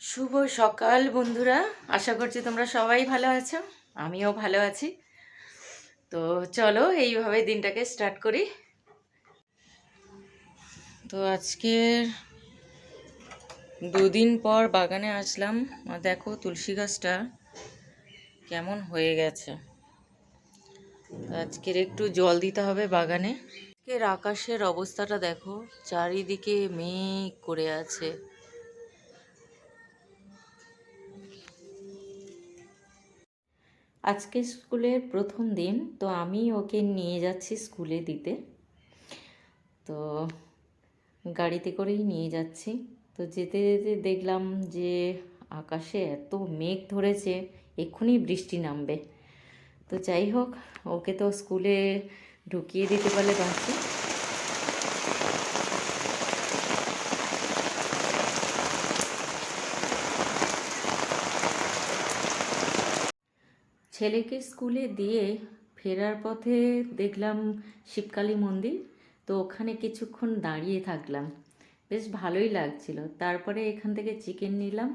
শুভ সকাল বন্ধুরা। আশা করছি তোমরা সবাই ভালো আছো। আমিও ভালো আছি। তো চলো, এইভাবে দিনটাকে স্টার্ট করি। তো আজকের দুদিন পর বাগানে আসলাম। দেখো, তুলসী গাছটা কেমন হয়ে গেছে। আজকের একটু জল দিতে হবে বাগানে। আজকের আকাশের অবস্থাটা দেখো, চারিদিকে মেঘ করে আছে। আজকে স্কুলের প্রথম দিন, তো আমি ওকে নিয়ে যাচ্ছি স্কুলে দিতে। তো গাড়িতে করেই নিয়ে যাচ্ছি। তো যেতে যেতে দেখলাম যে আকাশে এত মেঘ ধরেছে, এক্ষুনি বৃষ্টি নামবে। তো যাই হোক, ওকে তো স্কুলে ঢুকিয়ে দিতে পারলে বাঁচি ছেলেকে স্কুলে দিয়ে ফেরার পথে দেখলাম শিবকালী মন্দির, তো ওখানে কিছুক্ষণ দাঁড়িয়ে থাকলাম। বেশ ভালোই লাগছিল। তারপরে এখান থেকে চিকেন নিলাম।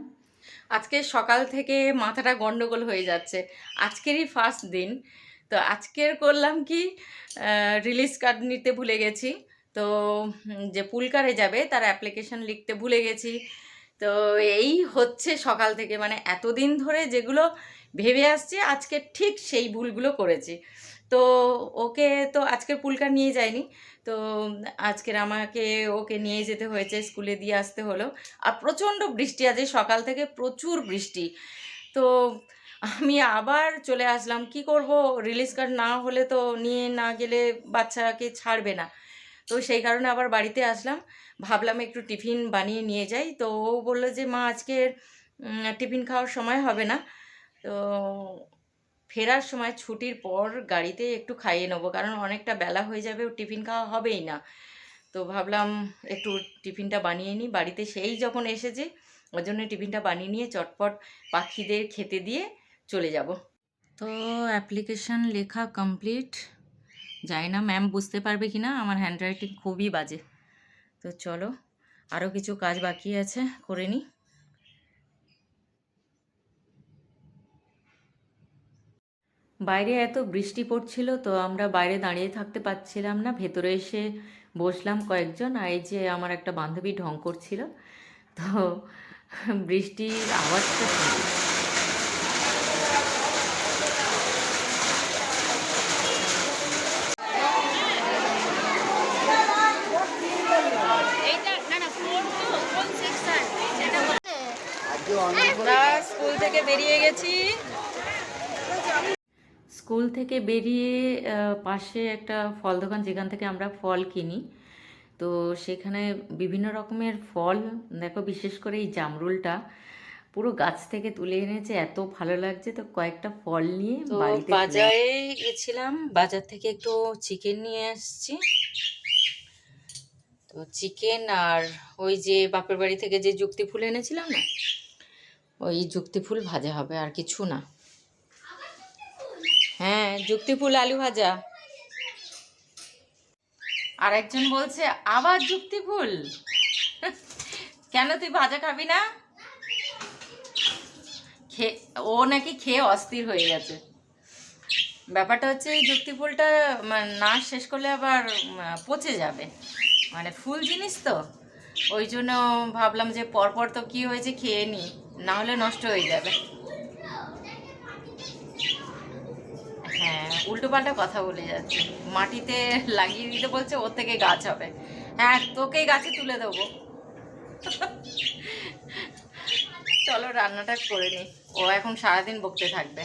আজকে সকাল থেকে মাথাটা গন্ডগোল হয়ে যাচ্ছে। আজকেরই ফার্স্ট দিন। তো আজকের করলাম কি রিলিজ কার্ড নিতে ভুলে গেছি। তো যে পুলকারে যাবে, তার অ্যাপ্লিকেশন লিখতে ভুলে গেছি। তো এই হচ্ছে সকাল থেকে। মানে এতদিন ধরে যেগুলো ভেবে আসছি আজকে ঠিক সেই ভুলগুলো করেছি। তো ওকে তো আজকের পুলকার নিয়ে যায়নি। তো আজকের আমাকে ওকে নিয়ে যেতে হয়েছে, স্কুলে দিয়ে আসতে হলো। আর প্রচণ্ড বৃষ্টি আছে সকাল থেকে প্রচুর বৃষ্টি। তো আমি আবার চলে আসলাম, কি করব? রিলিজ কার্ড না হলে তো নিয়ে না গেলে বাচ্চাকে ছাড়বে না। তো সেই কারণে আবার বাড়িতে আসলাম। ভাবলাম একটু টিফিন বানিয়ে নিয়ে যাই। তো ও বলল যে, মা আজকে টিফিন খাওয়ার সময় হবে না। তো ফেরার সময় ছুটির পর গাড়িতে একটু খাইয়ে নেব, কারণ অনেকটা বেলা হয়ে যাবে টিফিন খাওয়া হবেই না। তো ভাবলাম একটু টিফিনটা বানিয়ে নিই, বাড়িতে সেই যখন এসেছে, ওর জন্য টিফিনটা বানিয়ে নিয়ে চটপট পাখিদের খেতে দিয়ে চলে যাব। তো অ্যাপ্লিকেশন লেখা কমপ্লিট। জানি না ম্যাম বুঝতে পারবে কি না আমার হ্যান্ডরাইটিং খুবই বাজে। তো চলো আরও কিছু কাজ বাকি আছে, করে নিই। বাইরে এত বৃষ্টি পড়ছিল তো আমরা বাইরে দাঁড়িয়ে থাকতে পারছিলাম না। ভেতরে এসে বসলাম কয়েকজন আর এই যে আমার একটা বান্ধবী ঢং করছিল। তো বৃষ্টির আওয়াজটা আমরা স্কুল থেকে বেরিয়ে গেছি। স্কুল থেকে বেরিয়ে পাশে একটা ফল দোকান যেখান থেকে আমরা ফল কিনি। তো সেখানে বিভিন্ন রকমের ফল দেখো বিশেষ করে এই জামরুলটা পুরো গাছ থেকে তুলে এনেছে এত ভালো লাগছে। তো কয়েকটা ফল নিয়ে বাড়িতে বাজারে গেছিলাম বাজার থেকে একটু চিকেন নিয়ে আসছি। তো চিকেন আর ওই যে বাপের বাড়ি থেকে যে যুক্তি ফুল এনেছিলাম না ওই যুক্তি ফুল ভাজা হবে আর কিছু না। হ্যাঁ যুক্তি ফুল আলু ভাজা। আর একজন বলছে, আবার যুক্তি ফুল? কেন তুই ভাজা খাবি না? ও নাকি খেয়ে অস্থির হয়ে গেছে। ব্যাপারটা হচ্ছে, এই যুক্তি ফুলটা মানে না শেষ করলে আবার পচে যাবে। মানে ফুল জিনিস তো। ওই জন্য ভাবলাম যে পরপর তো কি হয়েছে খেয়ে নি, না হলে নষ্ট হয়ে যাবে। হ্যাঁ উল্টো পাল্টা কথা বলে যাচ্ছে। মাটিতে লাগিয়ে দিতে বলছে, ওর থেকে গাছ হবে। হ্যাঁ তোকেই গাছে তুলে দেবো। চলো, রান্নাটা করে নি। ও এখন সারাদিন বকতে থাকবে।